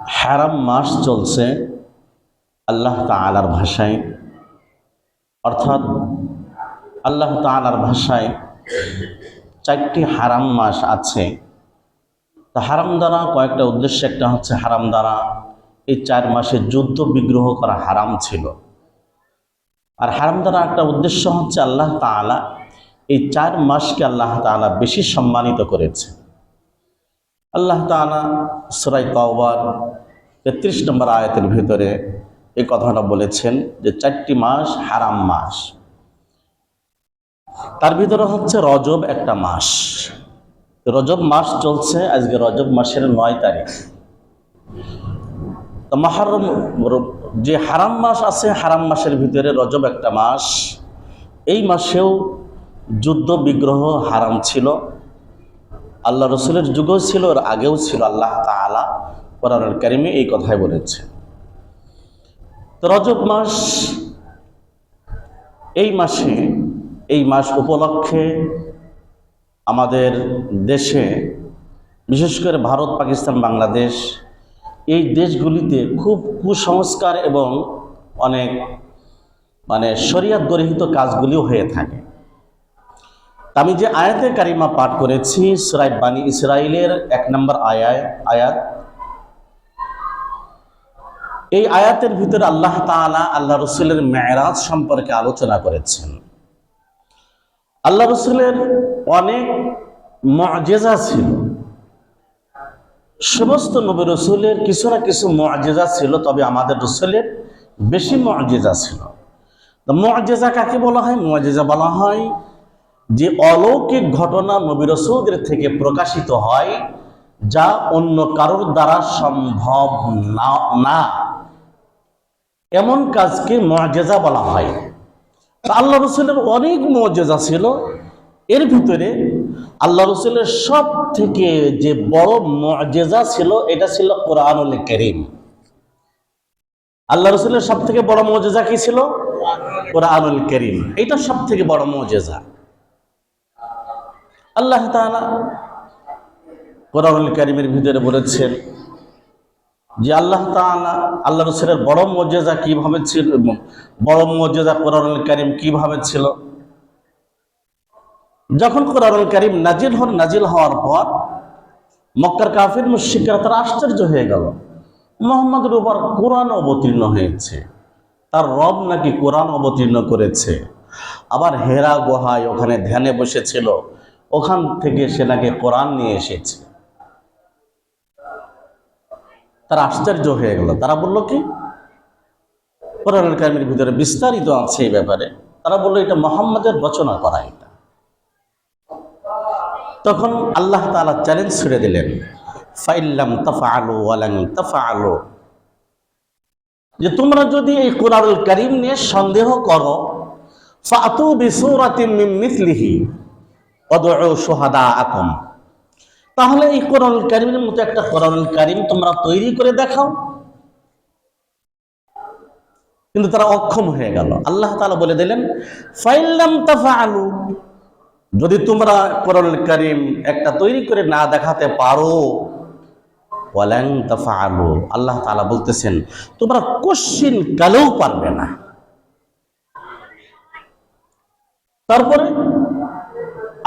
হারাম মাস চলছে আল্লাহ তালার ভাষায়। অর্থাৎ আল্লাহ তালার ভাষায় চারটি হারাম মাস আছে। তা হারাম দ্বারা কয়েকটা উদ্দেশ্য, একটা হচ্ছে হারাম দ্বারা এই চার মাসে যুদ্ধ বিগ্রহ করা হারাম ছিল। আর হারাম দ্বারা একটা উদ্দেশ্য হচ্ছে আল্লাহ তাআলা এই চার মাসকে আল্লাহ তাআলা বেশি সম্মানিত করেছে। আল্লাহ তাআলা সুরাই তাওবার তেত্রিশ নম্বর আয়াতের ভিতরে এই কথাটা বলেছেন যে চারটি মাস হারাম মাস। তার ভিতরে হচ্ছে রজব একটা মাস। রজব মাস চলছে, আজকে রজব মাসের নয় তারিখ। তো মাহারম যে হারাম মাস আছে, হারাম মাসের ভিতরে রজব একটা মাস। এই মাসেও যুদ্ধ বিগ্রহ হারাম ছিল। আল্লাহ রসুলের যুগও ছিল, আর আগেও ছিল আল্লাহ তালা কোরআনুল কারিমে এই কথাই বলেছে। তো রজব মাস, এই মাসে, এই মাস উপলক্ষে আমাদের দেশে, বিশেষ করে ভারত, পাকিস্তান, বাংলাদেশ, এই দেশগুলিতে খুব কুসংস্কার এবং অনেক মানে শরিয়াত গরহিত কাজগুলিও হয়ে থাকে। আমি যে আয়াতে কারিমা পাঠ করেছি সুরাই বানী ইসরায়েলের এক নম্বর আয়ায়, আয়াত। এই আয়াতের ভিতরে আল্লাহ তাআলা আল্লাহ রসুলের মেয়েরাজ সম্পর্কে আলোচনা করেছেন। আল্লাহ রসুলের অনেক মজেজা ছিল। সমস্ত নবী রসুলের কিছু না কিছু মজেজা ছিল, তবে আমাদের রসুলের বেশি মজেজা ছিল। মজেজা কাকে বলা হয়? মজেজা বলা হয় যে অলৌকিক ঘটনা নবী রসুলদের থেকে প্রকাশিত হয়, যা অন্য কারোর দ্বারা সম্ভব না এমন কাজকে মজেজা বলা হয়। আল্লাহ রসুলের অনেক মজেজা ছিল। এর ভিতরে আল্লাহ রসুলের সব থেকে যে বড় মজেজা ছিল, এটা ছিল কোরআনুল করিম। আল্লাহ রসুলের সব থেকে বড় মজেজা কি ছিল? কোরআনুল করিম। এটা সব থেকে বড় মজেজা। আল্লাহ তাআলা কোরআনুল করিমের ভিতরে বলেছেন যে আল্লাহ তাআলা আল্লাহ রসুলের বড় মর্যাদা কীভাবে ছিল বড় মর্যাদা কোরআনুল করিম কীভাবে ছিল? যখন কোরআনুল করিম নাজিল হন, নাজিল হওয়ার পর মক্কার কাফির মুশিকরা তারা আশ্চর্য হয়ে গেল। মোহাম্মদের উপর কোরআন অবতীর্ণ হয়েছে। তার রব নাকি কোরআন অবতীর্ণ করেছে। আবার হেরা গুহায় ওখানে ধ্যানে বসেছিল। ওখান থেকে সে নাকি কোরআন নিয়ে এসেছে। তারা আশ্চর্য হয়ে গেল। তারা বলল, কি? কোরআনুল কারিমের ভিতরে বিস্তারিত আছে এই ব্যাপারে। তারা বলল, এটা মোহাম্মদের রচনা করা এটা। তখন আল্লাহ তাআলা চ্যালেঞ্জ ছুড়ে দিলেন ফাইল্লাম তাফা আলো ওয়ালাং তাফা আলো যে তোমরা যদি এই কোরআনুল করিম নিয়ে সন্দেহ করো, ফাতু বিসূরাতিন মিন মিথলিহি ওয়াদউ শুহাদাআকুম। তাহলে এই কোরআনুল কারিমের মতো একটা কোরআনুল কারিম তোমরা তৈরি করে দেখাও। কিন্তু তারা অক্ষম হয়ে গেল। আল্লাহ তালা বলে দিলেন ফাইল্লাম তাফআলু যদি তোমরা কোরআনুল কারিম একটা তৈরি করে না দেখাতে পারো, ওয়ালাং তাফআলু আল্লাহ তাআলা বলতেছেন, তোমরা কোশ্চিন কালেও পারবে না। তারপরে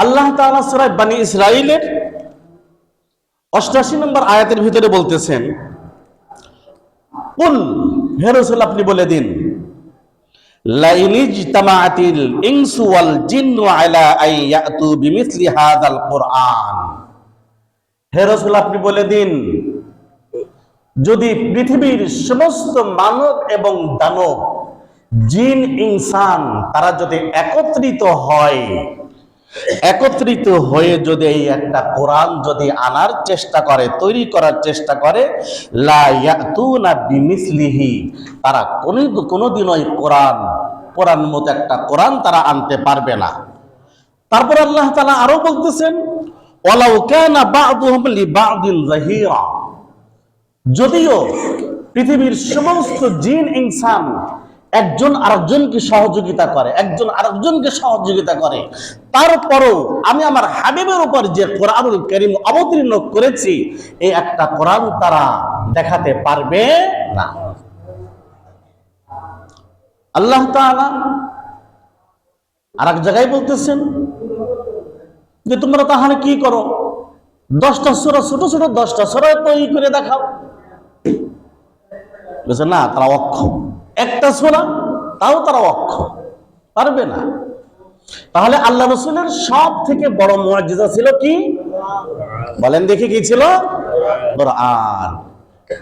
আল্লাহ তাআলা সূরা বানী ইসরাইলের অষ্টাশি নম্বর আয়াতের ভিতরে বলতেছেন, কুল, হে রাসূল, আপনি বলে দিন লাইনিজ তামাআতিল ইনসু ওয়াল জিন্নু আলা আই ইয়াতু বিমিসলি হাযাল কুরআন। হে রাসূল, আপনি বলে দিন, যদি পৃথিবীর সমস্ত মানব এবং দানব, জিন, ইনসান, তারা যদি একত্রিত হয় একত্রিত হয়ে যদি এই একটা কোরআন যদি আনার চেষ্টা করে, তৈরি করার চেষ্টা করে বিমিসলিহি, তারা কোনো, কোনোদিন ওই কোরআন কোরআন মতো একটা কোরআন তারা আনতে পারবে না। তারপর আল্লাহ তাআলা আরও বলতেছেন যদিও পৃথিবীর সমস্ত জিন, ইনসান একজন আরেকজনকে সহযোগিতা করে, একজন আরেকজনকে সহযোগিতা করে। তারপরও আমি আমার হাবিবের উপর যে কোরআনুল করিম অবতীর্ণ করেছি, এই একটা কোরআন তারা দেখাতে পারবে না। আল্লাহ আর এক জায়গায় বলতেছেন যে, তোমরা তাহলে কি করো? দশটা সোরা, ছোট ছোট দশটা সোরা তৈরি করে দেখাও। না, তারা অক্ষম। একটা সোরা, তাও তারা অক্ষ পারবে না। তাহলে আল্লাহ রসুলের সব থেকে বড় মুআজিজা ছিল কি? বলেন দেখি কি ছিল?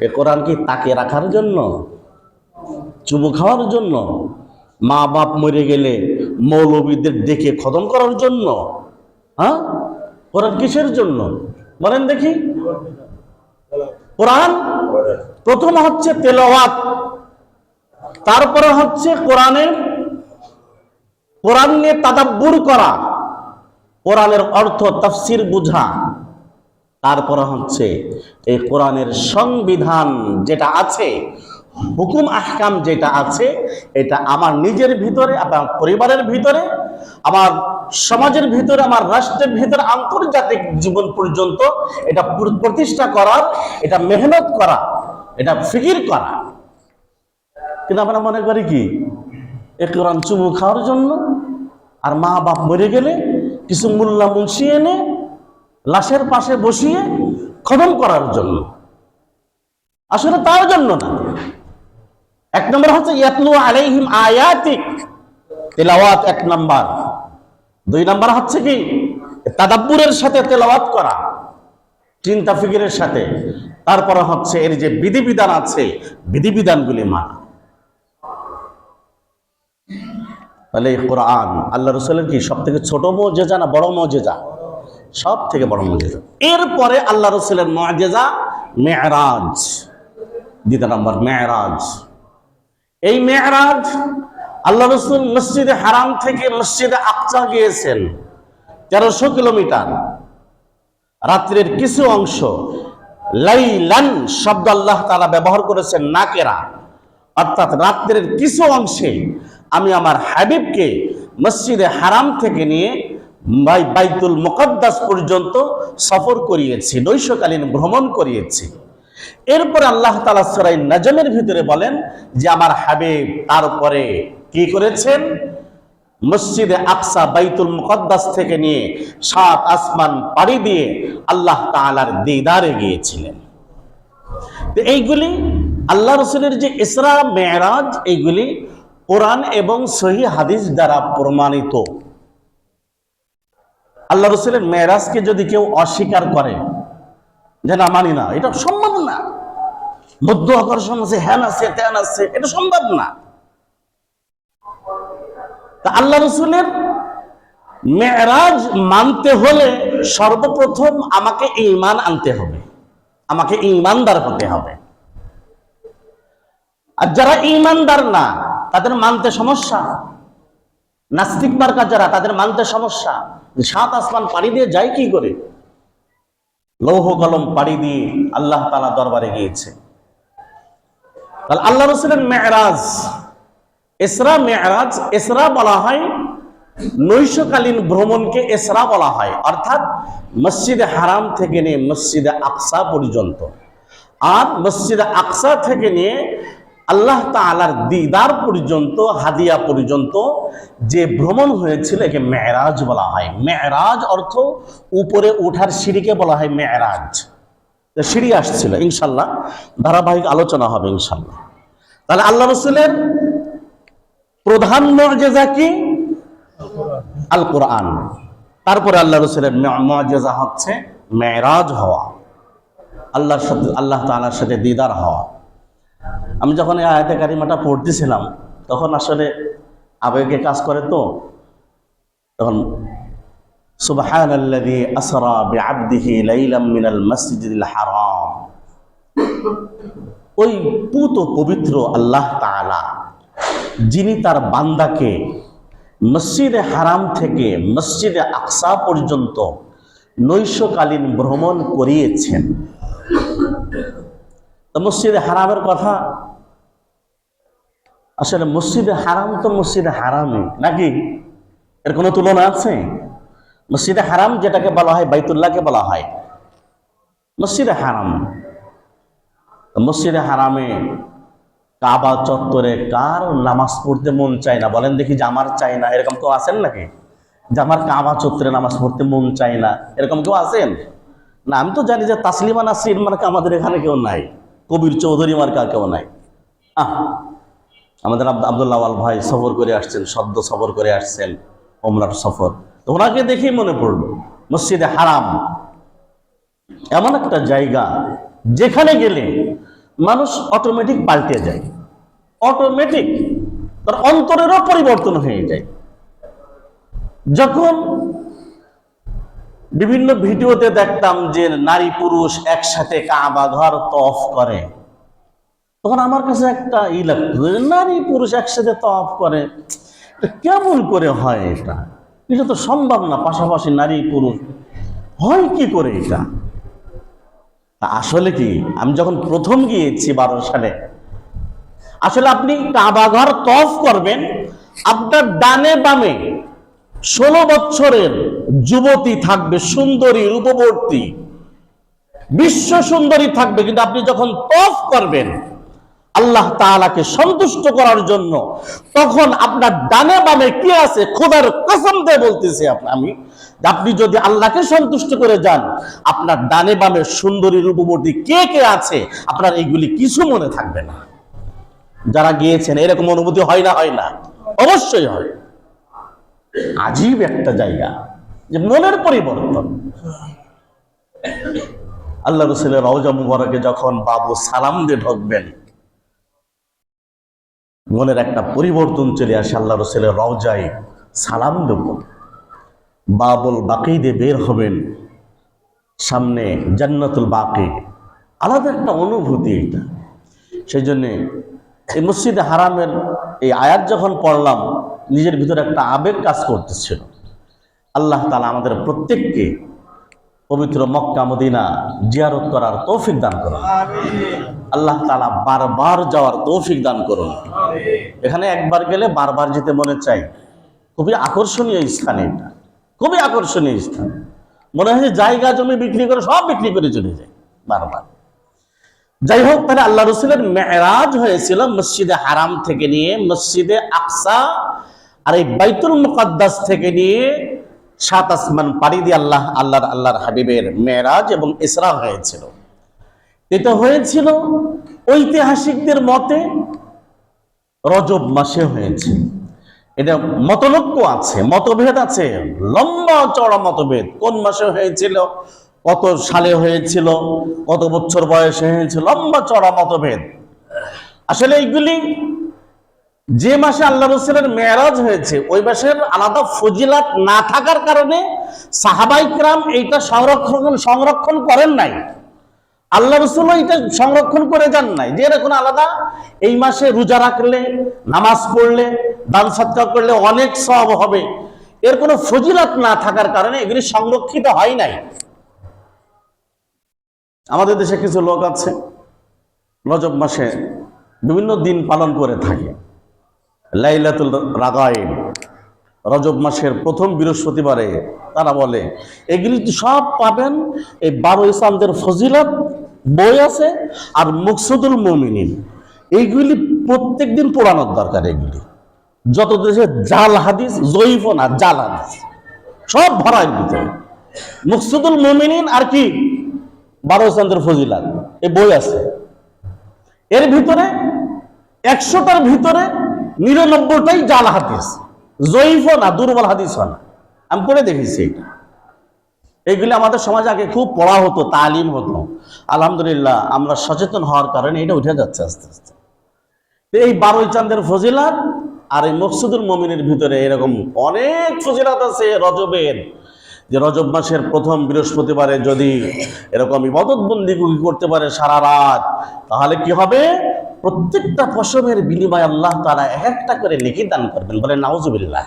এ কোরআন কি তাকে রাখার জন্য? চুমু খাওয়ার জন্য? মা বাপ মরে গেলে মৌলবীদের ডেকে খতম করার জন্য? হ্যাঁ? কোরআন কিসের জন্য? বলেন দেখি। কোরআন প্রথম হচ্ছে তেলাওয়াত। তারপরে হচ্ছে কোরআনের, কোরআন নিয়ে তাদাব্বুর করা, কোরআনের অর্থ তাফসির বুঝা। তারপরে হচ্ছে এই কোরআনের সংবিধান যেটা আছে, হুকুম আহকাম যেটা আছে, এটা আমার নিজের ভিতরে, আমার পরিবারের ভিতরে, আমার সমাজের ভিতরে, আমার রাষ্ট্রের ভিতরে, আন্তর্জাতিক জীবন পর্যন্ত এটা প্রতিষ্ঠা করার, এটা মেহনত করা, এটা ফিকির করা। কিন্তু আমরা মনে করি কি? এ কোরআন চুমু খাওয়ার জন্য আর মা বাপ মরে গেলে কিছু মোল্লা মুন্সি এনে লাশের পাশে বসিয়ে খতম করার জন্য। আসলে তার জন্য না। এক নম্বর হচ্ছে ইয়াতলু আলাইহিম আয়াতিক তেলাওয়াত এক নম্বর। দুই নম্বর হচ্ছে কি? তাদাব্বুরের সাথে তেলাওয়াত করা চিন্তা ফিকিরের সাথে। তারপরে হচ্ছে এর যে বিধিবিধান আছে, বিধিবিধানগুলি মানা। তাহলে এই কোরআন। আল্লাহ রসুলের কি সব থেকে ছোট মজেজা না বড় মজেজা? সব থেকে বড় মজেজা। এরপরে আল্লাহ রসুলের মজেজা মেয়রাজ দ্বিতীয় নম্বর মেয়রাজ এই মেয়রাজ আল্লাহ রসুল মসজিদে হারাম থেকে মসজিদে আকচা গিয়েছেন। তেরোশো কিলোমিটার। রাত্রের কিছু অংশ লাইলান শব্দ আল্লাহ তাআলা ব্যবহার করেছেন নাকেরা। অর্থাৎ রাত্রের কিছু অংশে আমি আমার হাবিবকে মসজিদে হারাম থেকে নিয়ে বাই- বাইতুল মুকদ্দাস পর্যন্ত সফর করিয়েছি, নৈশকালীন ভ্রমণ করিয়েছি। এরপরে আল্লাহ তালা সরাই নাজমের ভিতরে বলেন যে আমার হাবিব তারপরে কি করেছেন? মসজিদে আকসা বাইতুল মুকদ্দাস থেকে নিয়ে সাত আসমান পাড়ি দিয়ে আল্লাহ তাআলার দিদারে গিয়েছিলেন। এইগুলি আল্লাহ রসুলের যে ইসরা মেয়রাজ এইগুলি কোরআন এবং সহি হাদিস দ্বারা প্রমাণিত। আল্লাহ রসুলের মেয়রাজকে যদি কেউ অস্বীকার করে, যে না, মানি না, এটা সম্ভব না। মধ্য আকর্ষণ আছে, হ্যান আছে, ত্যান আছে, এটা সম্ভব না। তা আল্লাহ রসুলের মেয়রাজ মানতে হলে সর্বপ্রথম আমাকে ইমান আনতে হবে। আমাকে ইমানদার হতে হবে। আর যারা ইমানদার না তাদের মানতে সমস্যা। নাস্তিক মার্কা যারা, তাদের মানতে সমস্যা। সাত আসমান পাড়ি দিয়ে যায় কি করে? লৌহ কলম পাড়ি দিয়ে আল্লাহ তালা দরবারে গিয়েছে। আল্লাহ রসুলের মেয়রাজ, এসরা মেয়রাজ, এসরা বলা হয় নৈশকালীন ভ্রমণকে এসরা বলা হয়। অর্থাৎ মসজিদে হারাম থেকে নিয়ে মসজিদে আকসা পর্যন্ত। আর মসজিদে আকসা থেকে নিয়ে আল্লাহ তাআলার দিদার পর্যন্ত, হাদিয়া পর্যন্ত যে ভ্রমণ হয়েছিল একে মেয়রাজ বলা হয়। মেয়রাজ অর্থ উপরে ওঠার সিঁড়িকে বলা হয় মেয়রাজ। সিঁড়ি আসছিল, ইনশাল্লাহ। ধারাবাহিক আলোচনা হবে, ইনশাল্লাহ। তাহলে আল্লাহ রসুলের প্রধান মর্যাদা কি? আল কোরআন তারপরে আল্লাহ রসুলের মর্যাদা হচ্ছে মেরাজ হওয়া। আল্লাহর সাথে, আল্লাহ তাআলার সাথে দিদার হওয়া। আমি যখন এই আয়াতে কারিমাটা পড়তেছিলাম, তখন আসলে আবেগে কাজ করে তো। তখন সুবহান আল্লাযী আসরা বিআবদিহি লাইলাম মিনাল মাসজিদিল হারাম। ওই পুত পবিত্র আল্লাহ তাআলা, যিনি তার বান্দাকে মসজিদে হারাম থেকে মসজিদে আকসা পর্যন্ত নৈশকালীন ভ্রমণ করিয়েছেন। তো মসজিদে হারামের কথা? আসলে মসজিদে হারাম তো মসজিদে হারামই, নাকি? এর কোনো তুলনা আছে? মসজিদে হারাম যেটাকে বলা হয়, বাইতুল্লাহকে বলা হয়। মসজিদে হারাম। মসজিদে হারামে কাবা চত্বরে কার নামাজ পড়তে মন চায় না? বলেন দেখি জামার চাই না, এরকম কেউ আছেন নাকি? জামার কাবা চত্বরে নামাজ পড়তে মন চায় না, এরকম কেউ আছেন? না, আমি তো জানি যে তাসলিমা নাসরিন মানে আমাদের এখানে কেউ নাই। কবির চৌধুরী মার্কা কেউ নাই। আহ, আমাদের আব্দ- আব্দুল্লাহ আল ভাই সফর করে আসছেন, সদ্য সফর করে আসছেন ওমরার সফর। ওনাকে দেখেই মনে পড়ল, মসজিদে হারাম। এমন একটা জায়গা যেখানে গেলে মানুষ অটোমেটিক পাল্টে যায়। অটোমেটিক তার অন্তরেরও পরিবর্তন হয়ে যায়। যখন বিভিন্ন ভিডিওতে দেখতাম যে নারী পুরুষ একসাথে কাবা ঘর তফ করে। তখন আমার কাছে একটা ই লাগতো নারী পুরুষ একসাথে তফ করে কেমন করে হয় এটা? এটা তো সম্ভব না, পাশাপাশি নারী পুরুষ, হয় কি করে এটা? আসলে কি, আমি যখন প্রথম গিয়েছি বারো সালে আসলে আপনি কাবাঘর তফ করবেন, আপনার ডানে বামে ষোলো বছরের যুবতী থাকবে, সুন্দরী, রূপবর্তী। বিশ্ব সুন্দরী থাকবে, কিন্তু আপনি যখন তফ করবেন, আল্লাহ তাআলাকে সন্তুষ্ট করার জন্য, তখন আপনার ডানে বামে কি আছে? খোদার কসম দিয়ে বলতেছি আমি আপনি যদি আল্লাহকে সন্তুষ্ট করে যান, আপনার ডানে বামে সুন্দরী, রূপবর্তী কে কে আছে? আপনার এইগুলি কিছু মনে থাকবে না। যারা গিয়েছেন, এরকম অনুভূতি হয় না হয় না। অবশ্যই হয়। আজীব একটা জায়গা। যে মনের পরিবর্তন। আল্লাহ রসুলের রওজা মুবারকে যখন বাবু সালাম দিয়ে ঢুকবেন, মনের একটা পরিবর্তন চলে আসে আল্লাহ রসুলের রওজায় সালাম দেব। বাবুল বাকি দিয়ে বের হবেন, সামনে জান্নাতুল বাকি। আলাদা একটা অনুভূতি এটা। সেই জন্যে এই মসজিদে হারামের এই আয়াত যখন পড়লাম, নিজের ভিতরে একটা আবেগ কাজ করতেছিল। আল্লাহ তালা আমাদের প্রত্যেককে পবিত্র মক্কা, মদিনা জিয়ারত করার তৌফিক দান করুন। আল্লাহ তালা বারবার যাওয়ার তৌফিক দান করুন। এখানে একবার গেলে বারবার যেতে মনে চাই। খুবই আকর্ষণীয় স্থান এটা। খুবই আকর্ষণীয় স্থান। মনে হয় জায়গা, জমি বিক্রি করে সব বিক্রি করে চলে যায় বারবার। যাই হোক, তাহলে আল্লাহ রসুলের মেয়েরাজ হয়েছিল মসজিদে হারাম থেকে নিয়ে মসজিদে আকসা আর এই বাইতুল মুকাদ্দাস থেকে নিয়ে সাত আসমান পাড়ি দিয়ে আল্লাহ, আল্লাহর আল্লাহর হাবিবের মেয়েরাজ এবং ইসরা হয়েছিল। এটা হয়েছিল ঐতিহাসিকদের মতে রজব মাসে হয়েছে। এটা মতলক্য আছে, মতভেদ আছে, লম্বা চড়া মতভেদ। কোন মাসে হয়েছিল, কত সালে হয়েছিল, কত বছর বয়সে হয়েছিল, লম্বা চড়া মতভেদ। আসলে এইগুলি যে মাসে আল্লাহ রসুলের মেয়ারাজ হয়েছে, ওই মাসের আলাদা ফজিলাত না থাকার কারণে সাহাবাইকরাম এইটা সংরক্ষণ সংরক্ষণ করেন নাই। আল্লাহ রসুল এটা সংরক্ষণ করে যান নাই। যে এরকম আলাদা, এই মাসে রোজা রাখলে, নামাজ পড়লে, দান সৎকার করলে অনেক সব হবে। এর কোনো ফজিলাত না থাকার কারণে এগুলি সংরক্ষিত হয় নাই। আমাদের দেশে কিছু লোক আছে, রজব মাসে বিভিন্ন দিন পালন করে থাকে। লাইলাতুল রাগাইব রজব মাসের প্রথম বৃহস্পতিবারে তারা বলে, এগুলি সব পাবেন, এই বারো ইসলামদের ফজিলত, বই আছে আর মুকসুদুল মমিনিন। এইগুলি প্রত্যেক দিন পড়ানোর দরকার এগুলি। যত দেশে জাল হাদিস, জয়ীফ না, জাল হাদিস, সব ভরা ভিতরে। মুকসুদুল মমিনিন আর কি? বারো ইসলামদের ফজিলাত, এই বই আছে। এর ভিতরে, একশোটার ভিতরে নিরানব্বইটাই জাল হাদিস। জয়ীফ না, দুর্বল হাদিস না। আমি পড়ে দেখেছি এটা। এইগুলি আমাদের সমাজে আগে খুব পড়া হতো, তালিম হতো। আলহামদুলিল্লাহ, আমরা সচেতন হওয়ার কারণে এটা উঠে যাচ্ছে আস্তে আস্তে। এই বারোই চাঁদের ফজিলাত আর এই মকসুদুল মমিনের ভিতরে এরকম অনেক ফজিলাত আছে রজবের। যে রজব মাসের প্রথম বৃহস্পতিবারে যদি এরকম ইবাদত বন্দি করতে পারে সারা রাত, তাহলে কি হবে? প্রত্যেকটা ফসলের বিনিময়ে আল্লাহ তারা এক একটা করে লিখি দান করবেন। বলে নাউজুবিল্লাহ।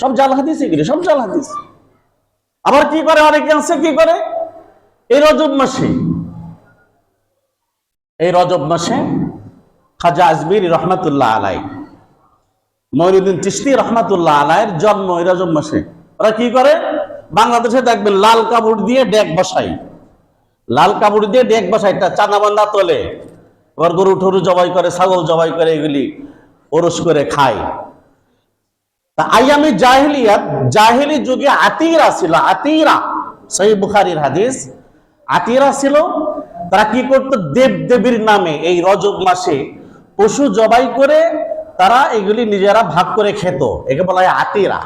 সব জাল হাদিস এগুলি, সব জাল হাদিস। আবার কি করে? অনেকে আছে, কি করে? এই রজব মাসে, এই রজব মাসে খাজা আজমির রহমাতুল্লাহ আলাই মঈনুদ্দিন চিস্তি রহমাতুল্লাহ আলাইয়ের জন্ম এই রজব মাসে। ওরা কি করে? বাংলাদেশে দেখবেন, লাল কাপড় দিয়ে ডেক বসাই লাল কাপড় দিয়ে ডেক বসাই তা চাঁদা বান্দা তোলে। এবার গরু ঠরু জবাই করে, ছাগল জবাই করে, এগুলি ওরস করে খায়। তা আইয়ামি জাহিলিয়াত, জাহিলি যুগে আতিরা ছিল, আতিরা সেই বুখারির হাদিস, আতিরা ছিল, তারা কি করতো? দেব দেবীর নামে এই রজব মাসে পশু জবাই করে তারা এগুলি নিজেরা ভাগ করে খেত। একে বলা হয় আতিরা।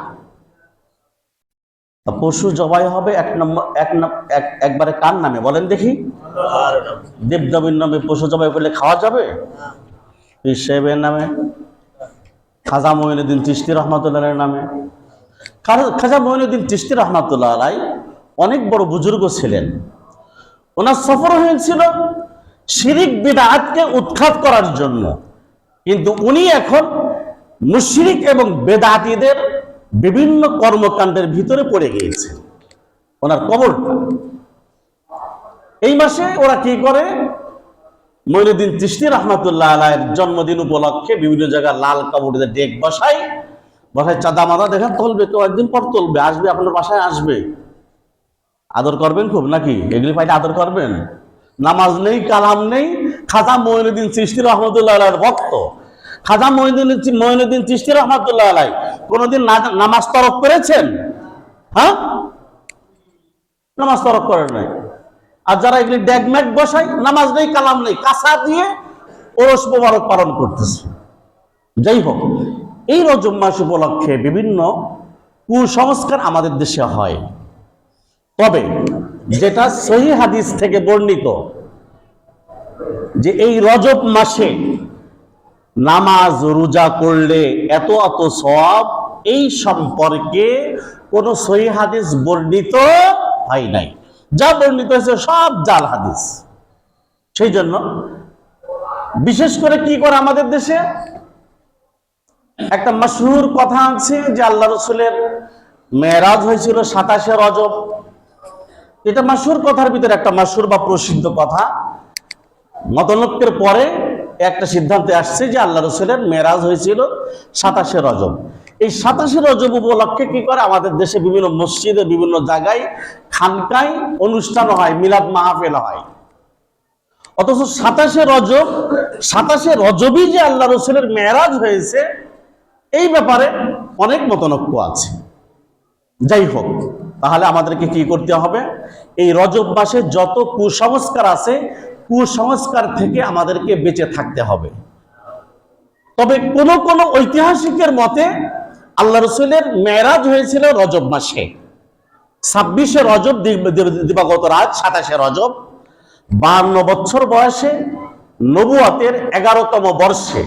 পশু জবাই হবে, এক নম্বর, এক একবারে কার নামে? বলেন দেখি। দেবদেবীর নামে পশু জবাই করলে খাওয়া যাবে? পীর সাহেবের নামে। খাজা মঈনুদ্দিন চিস্তি রহমতুল্লাহের নামে। খাজা- মঈনুদ্দিন চিস্তি রহমতুল্লাহ আলাই অনেক বড় বুজুর্গ ছিলেন। ওনার সফর হয়েছিল শিরিক বেদাতকে উৎখাত করার জন্য। কিন্তু উনি এখন মুশরিক এবং বেদাতিদের বিভিন্ন কর্মকাণ্ডের ভিতরে পড়ে গিয়েছেন ওনার কবরটা এই মাসে ওরা কি করে? মইনুদ্দিন তিস্তি রহমাতুল্লাহ আলাইয়ের জন্মদিন উপলক্ষে বিভিন্ন জায়গায় লাল কাপড়ে ডেক বসাই। বসায় চাঁদা মাদা দেখেন তুলবে, কেউ একদিন পর তুলবে, আসবে, আপনার বাসায় আসবে। আদর করবেন খুব নাকি? এগুলি পাইলে আদর করবেন? নামাজ নেই, কালাম নেই, খাজা মঈনুদ্দিন চিস্তি রহমতুল্লাহ ভক্ত। খাজা মঈনুদ্দিন মঈনুদ্দিন চিস্তি রহমতুল্লাহ আলাই কোনোদিন নামাজ তরক করেছেন? হ্যাঁ? নামাজ তরক করেন নাই। আর যারা এগুলি ড্যাগম্যাগ বসায়, নামাজ নেই, কালাম নেই, কাঁচা দিয়ে ওরস মোবারক পালন করতেছে। যাই হোক, এই রজব মাস উপলক্ষে বিভিন্ন কুসংস্কার আমাদের দেশে হয়। তবে যেটা সহি হাদিস থেকে বর্ণিত যে এই রজব মাসে নামাজ, রোজা করলে এত এত সব এই সম্পর্কে কোন সহি হাদিস বর্ণিত হয় নাই। যা বর্ণিত হয়েছে সব জাল হাদিস। সেই জন্য বিশেষ করে কি করে আমাদের দেশে? একটা মশহুর কথা আছে যে আল্লাহ রসুলের মেরাজ হয়েছিল সাতাশে রজব। এটা মাসুর কথার ভিতরে একটা মাসুর বা প্রসিদ্ধ কথা। মতনৈক্যের পরে একটা সিদ্ধান্তে আসছে যে আল্লাহ রসুলের মেরাজ হয়েছিল সাতাশে রজব। এই সাতাশে রজব উপলক্ষে কি করে? আমাদের দেশে বিভিন্ন মসজিদে, বিভিন্ন জায়গায় খানকায় অনুষ্ঠান হয়, মিলাদ মাহফিল হয়। অথচ সাতাশে রজব, সাতাশে রজবই যে আল্লাহ রসুলের মেরাজ হয়েছে, এই ব্যাপারে অনেক মতনৈক্য আছে। যাই হোক, তাহলে আমাদেরকে কি করতে হবে? এই রজব মাসে যত কুসংস্কার আছে কুসংস্কার থেকে আমাদেরকে বেঁচে থাকতে হবে। তবে কোন কোন ঐতিহাসিকের মতে আল্লাহ রসুলের মেরাজ হয়েছিল রজব মাসে। ছাব্বিশে রজব দিব- দিব- দিবাগত রাত, সাতাশে রজব। বান্ন বছর বয়সে নবুয়াতের এগারোতম বর্ষে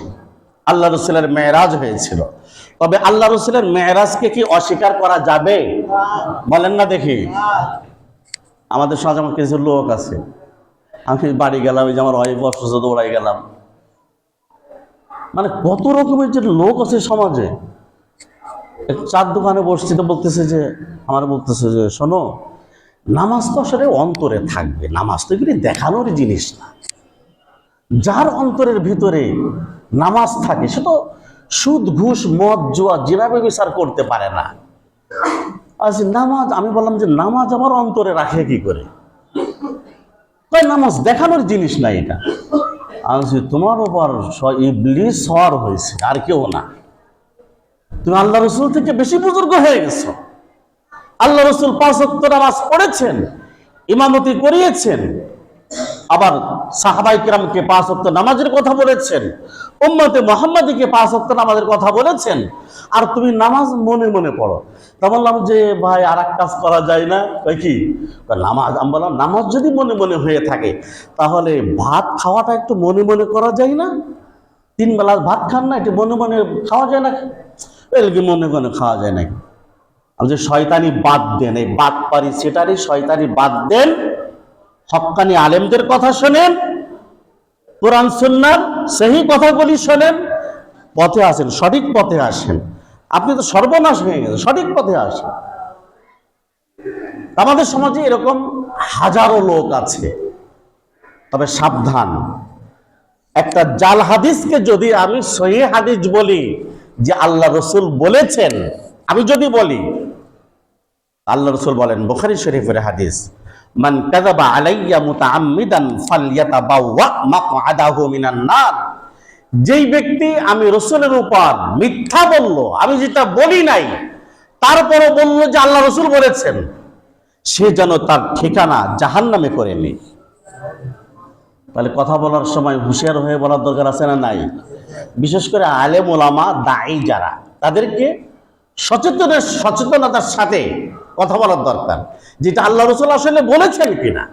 আল্লাহ রসুলের মেয়েরাজ হয়েছিল। তবে আল্লাহ রসুলের মেয়েরাজকে কি অস্বীকার করা যাবে? বলেন না দেখি। আমাদের সমাজে কিছু লোক আছে। আমি বাড়ি গেলাম, এই যে আমার ওয়াইফ অসুস্থ দৌড়াই গেলাম। মানে কত রকমের যে লোক আছে সমাজে। চার দোকানে বসছি তো বলতেছে যে, আমার বলতেছে যে, শোনো, নামাজ তো আসলে অন্তরে থাকবে। নামাজ তো এগুলি দেখানোর জিনিস না। যার অন্তরের ভিতরে নামাজ থাকে, সে তো সুদ, ঘুষ, মদ, জুয়া জিনাবে বিচার করতে পারে না। আচ্ছা নামাজ, আমি বললাম যে, নামাজ আমার অন্তরে রাখে কি করে? তাই নামাজ দেখানোর জিনিস না এটা। আমি তোমার ওপর ইবলিস সর হয়েছে, আর কেউ না। তুমি আল্লাহ রসুল থেকে বেশি বুজুর্গ হয়ে গেছো। আল্লাহ রসুল পাঁচ ওয়াক্ত নামাজ পড়েছেন, ইমামতি করিয়েছেন আবার সাহাবাই কিরামকে পাঁচ ওয়াক্ত নামাজের কথা বলেছেন, উম্মতে মোহাম্মদীকে পাঁচ ওয়াক্ত নামাজের কথা বলেছেন, আর তুমি নামাজ মনে মনে পড়ো। তা বললাম যে, ভাই আর কাজ করা যায় না? কি? নামাজ। আমি বললাম, নামাজ যদি মনে মনে হয়ে থাকে, তাহলে ভাত খাওয়াটা একটু মনে মনে করা যায় না? তিন বেলা ভাত খান না, একটু মনে মনে খাওয়া যায় না? এলকি মনে মনে খাওয়া যায় আমি যে শয়তানি বাদ দেন, এই বাদ পারি, সেটারই শয়তানি বাদ দেন হক্কানি আলেমদের কথা শোনেন, কোরআন সুন্নার সেই কথাগুলি শোনেন, পথে আসেন, সঠিক পথে আসেন। আপনি তো সর্বনাশ হয়ে গেছেন, সঠিক পথে আসেন। আমাদের সমাজে এরকম হাজারো লোক আছে, তবে সাবধান। একটা জাল হাদিসকে যদি আমি সহি হাদিস বলি, যে আল্লাহ রসুল বলেছেন, আমি যদি বলি, আল্লাহ রসুল বলেন, বুখারি শরীফের হাদিস মান কাযাবা আলাইয়া মুতাআম্মিদান ফালইয়াতাবাওয়া মাকআদাহু মিনান নার। যেই ব্যক্তি আমি রসুলের উপর মিথ্যা বলল, আমি যেটা বলি নাই, তারপরও বলল যে আল্লাহ রসুল বলেছেন, সে যেন তার ঠিকানা জাহান নামে করে নি তাহলে কথা বলার সময় হুঁশিয়ার হয়ে বলার দরকার আছে না নাই? বিশেষ করে আলেম ওলামা দায়ী যারা, তাদেরকে সচেতনের সচেতনতার সাথে কথা বলার দরকার। যেটা আল্লাহ রসুল আসলে বলেছেন কিনা।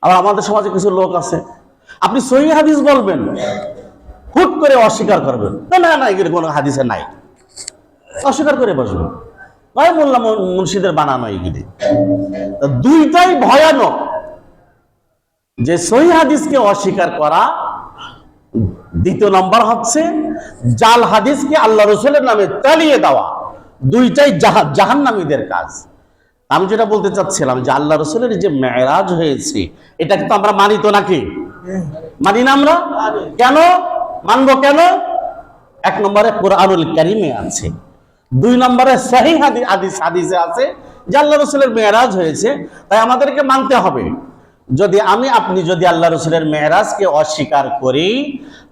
আবার আমাদের সমাজে কিছু লোক আছে। আপনি সহি হাদিস বলবেন, হুট করে অস্বীকার করবেন। না না না, এগুলো কোনো হাদিসে নাই। অস্বীকার করে বসবেন। ভাই বললাম মুন্সিদের বানানো এগুলি। দুইটাই ভয়ানক। যে সহি হাদিসকে অস্বীকার করা দ্বিতীয় নম্বর হচ্ছে, জাল হাদিসকে আল্লাহ রসুলের নামে চালিয়ে দেওয়া। দুইটাই জাহান, জাহান্নামীদের কাজ। আমি যেটা বলতে চাচ্ছিলাম যে আল্লাহ রসুলের যে মেয়েরাজ হয়েছে এটা কিন্তু আমরা মানি তো নাকি? মানি না আমরা? কেন? মানবো কেন? এক নম্বরে কোরআনুল কারিমে আছে। দুই নম্বরে সহি হাদিস হাদিসে আছে যে আল্লাহ রসুলের মেয়েরাজ হয়েছে, তাই আমাদেরকে মানতে হবে। যদি আমি আপনি যদি আল্লাহ রসুলের মেয়েরাজকে অস্বীকার করি,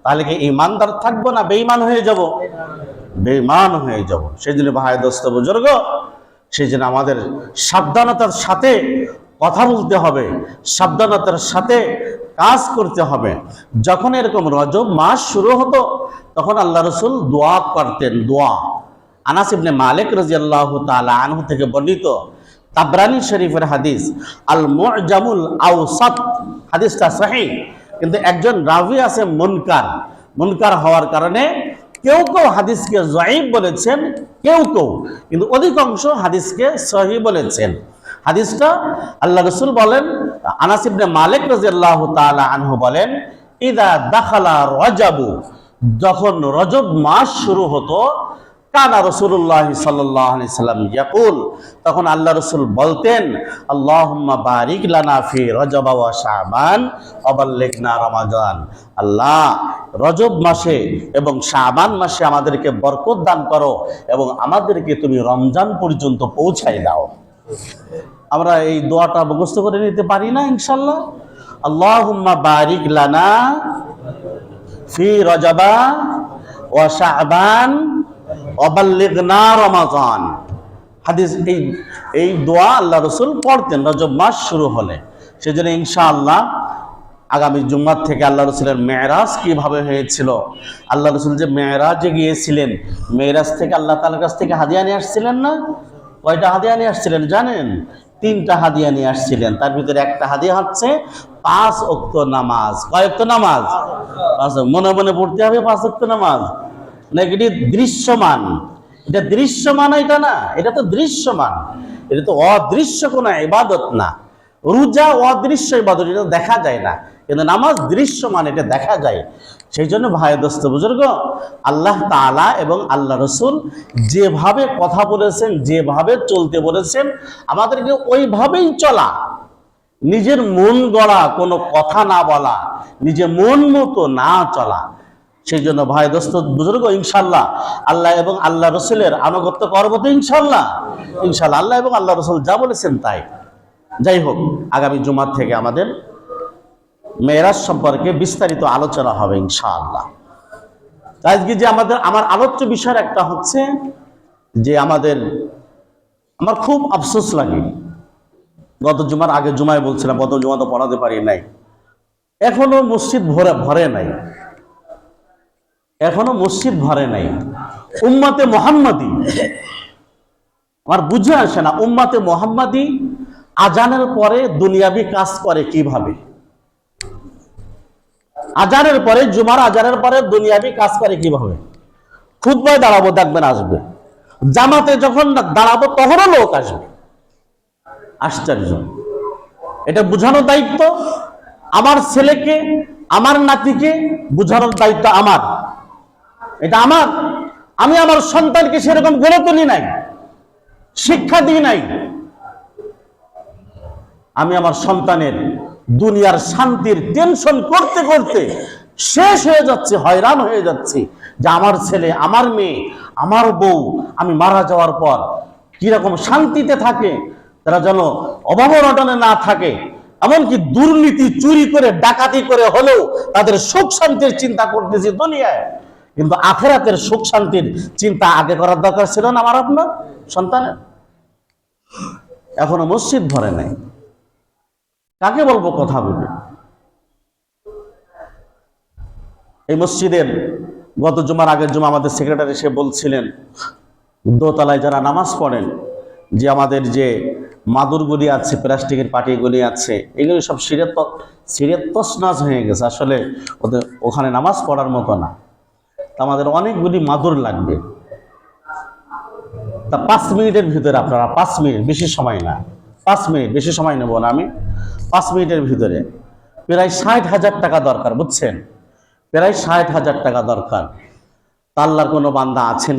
তাহলে কি ইমানদার থাকব না বেইমান হয়ে যাব? বেঈমান হয়ে যাব। সেই জন্য ভাই, দোস্ত, বুজুর্গ সেই জন্য আমাদের সাবধানতার সাথে কথা বলতে হবে, সাবধানতার সাথে কাজ করতে হবে। যখন এরকম রজব মাস শুরু হতো, তখন আল্লাহ রসুল দোয়া করতেন, দোয়া। আনাস ইবনে মালিক রাজিয়াল্লাহু তাআলা আনহু থেকে বর্ণিত তাবরানি শরীফের হাদিস আল মুজামুল আওসাত, হাদিসটা সহিহ কিন্তু একজন রাভি আছে মুনকার। মুনকার হওয়ার কারণে কেউ কেউ হাদিসকে জয়ীব বলেছেন, কেউ কেউ। কিন্তু অধিকাংশ হাদিসকে সহি বলেছেন। হাদিসটা আল্লাহ রসুল বলেন, আনাস ইবনে মালিক রাদিয়াল্লাহু তাআলা আনহু বলেন, ইদা দাখালা রজাবু যখন রজব মাস শুরু হতো কানা রসুল্লাহ সাল্লাম ইয়াকুল, তখন আল্লাহ রসুল বলতেন, আল্লাহুম্মা বারিক লানা ফি রজব ওয়া শাবান অবাল্লিগনা রমাজান। আল্লাহ, রজব মাসে এবং শাবান মাসে আমাদেরকে বরকত দান করো এবং আমাদেরকে তুমি রমজান পর্যন্ত পৌঁছাই দাও। আমরা এই দোয়াটা মুখস্থ করে নিতে পারি না ইনশাল্লাহ আল্লাহুম্মা বারিক লানা ফি রজবা ওয়া শাবান অবাল্লিগনা রমাজান। হাদিস এই এই দোয়া আল্লাহ রসুল পড়তেন, রজব মাস শুরু হলে। সেজন্য ইনশাআল্লাহ আগামী জুম্মার থেকে আল্লাহ রসুলের মেয়েরাজ কীভাবে হয়েছিল? আল্লাহ রসুল যে মেয়েরাজে গিয়েছিলেন, মেয়েরাজ থেকে আল্লাহ তালার কাছ থেকে হাদিয়া নিয়ে আসছিলেন না? কয়টা হাদিয়া নিয়ে আসছিলেন জানেন? তিনটা হাদিয়া নিয়ে আসছিলেন। তার ভিতরে একটা হাদিয়া হচ্ছে পাঁচ অক্ত নামাজ। কয় অক্ত নামাজ? পাঁচ মনে মনে পড়তে হবে পাঁচ অক্ত নামাজ। না এটি দৃশ্যমান। এটা দৃশ্যমান এটা না, এটা তো দৃশ্যমান। এটা তো অদৃশ্য কোনো ইবাদত না। রোজা অদৃশ্য ইবাদত, এটা দেখা যায় না। কিন্তু নামাজ দৃশ্যমান, এটা দেখা যায়। সেই জন্য ভাই দোস্ত বুজুর্গ, আল্লাহ তাআলা এবং আল্লাহ রসুল যেভাবে কথা বলেছেন, যেভাবে চলতে বলেছেন, আমাদেরকে ওইভাবেই চলা। নিজের মন গড়া কোনো কথা না বলা, নিজের মন মতো না চলা। সেই জন্য ভাই দোস্ত, বুজুর্গ, ইনশাল্লাহ আল্লাহ এবং আল্লাহ রসুলের আনুগত্য করব তো ইনশাল্লাহ ইনশাল্লাহ আল্লাহ এবং আল্লাহ রসুল যা বলেছেন তাই। যাই হোক, আগামী জুমার থেকে আমাদের মেয়েরাজ সম্পর্কে বিস্তারিত আলোচনা হবে ইনশাআল্লাহ। আজকে যে আমাদের, আমার আলোচ্য বিষয় একটা হচ্ছে যে আমাদের, আমার খুব আফসোস লাগে। গত জুমার আগে জুমায় বলছিলাম, গত জুমা তো পড়াতে পারি নাই। এখনও মসজিদ ভরে ভরে নাই। এখনও মসজিদ ভরে নাই। উম্মাতে মোহাম্মদী। আমার বুঝে আসে না, উম্মাতে মোহাম্মদী আজানের পরে দুনিয়াবি কাজ করে কীভাবে? আজানের পরে, জুমার আজানের পরে দুনিয়াবি কাজ করে কীভাবে? খুদ্ায় দাঁড়াবো, দেখবেন আসবে। জামাতে যখন দাঁড়াবো, তখনও লোক আসবে। আশ্চর্য। এটা বুঝানোর দায়িত্ব। আমার ছেলেকে, আমার নাতিকে বুঝানোর দায়িত্ব আমার। এটা আমার। আমি আমার সন্তানকে সেরকম গড়ে তুলি নাই, শিক্ষা দিই নাই। আমি আমার সন্তানের দুনিয়ার শান্তির টেনশন করতে করতে শেষ হয়ে যাচ্ছে, হয়রান হয়ে যাচ্ছে যে আমার ছেলে, আমার মেয়ে, আমার বউ, আমি মারা যাওয়ার পর কীরকম শান্তিতে থাকে, তারা যেন অভাব অনটনে না থাকে, এমনকি দুর্নীতি চুরি করে, ডাকাতি করে হলেও তাদের সুখ শান্তির চিন্তা করতেছি দুনিয়ায়। কিন্তু আখেরাতের সুখ শান্তির চিন্তা আগে করার দরকার ছিল না আমার আপনার সন্তানের। এখনও মসজিদ ভরে নাই। কাকে বলব কথা বলি? এই মসজিদের গত জুমার আগের জুমা আমাদের সেক্রেটারি সে বলছিলেন, দোতলায় যারা নামাজ পড়েন, যে আমাদের যে মাদুরগুলি আছে, প্লাস্টিকের পাটিগুলি আছে, এগুলি সব সিরের সিরের তসনাজ হয়ে গেছে। আসলে ওদের ওখানে নামাজ পড়ার মতো না। তা আমাদের অনেকগুলি মাদুর লাগবে। তা পাঁচ মিনিটের ভিতরে আপনারা, পাঁচ মিনিট, বেশি সময় না। পাঁচ মিনিট, বেশি সময় নেব না আমি। পাঁচ মিনিটের ভিতরে। প্রায় ষাট হাজার টাকা দরকার, বুঝছেন? প্রায় ষাট হাজার টাকা দরকার। তাল্লার কোনো বান্দা আছেন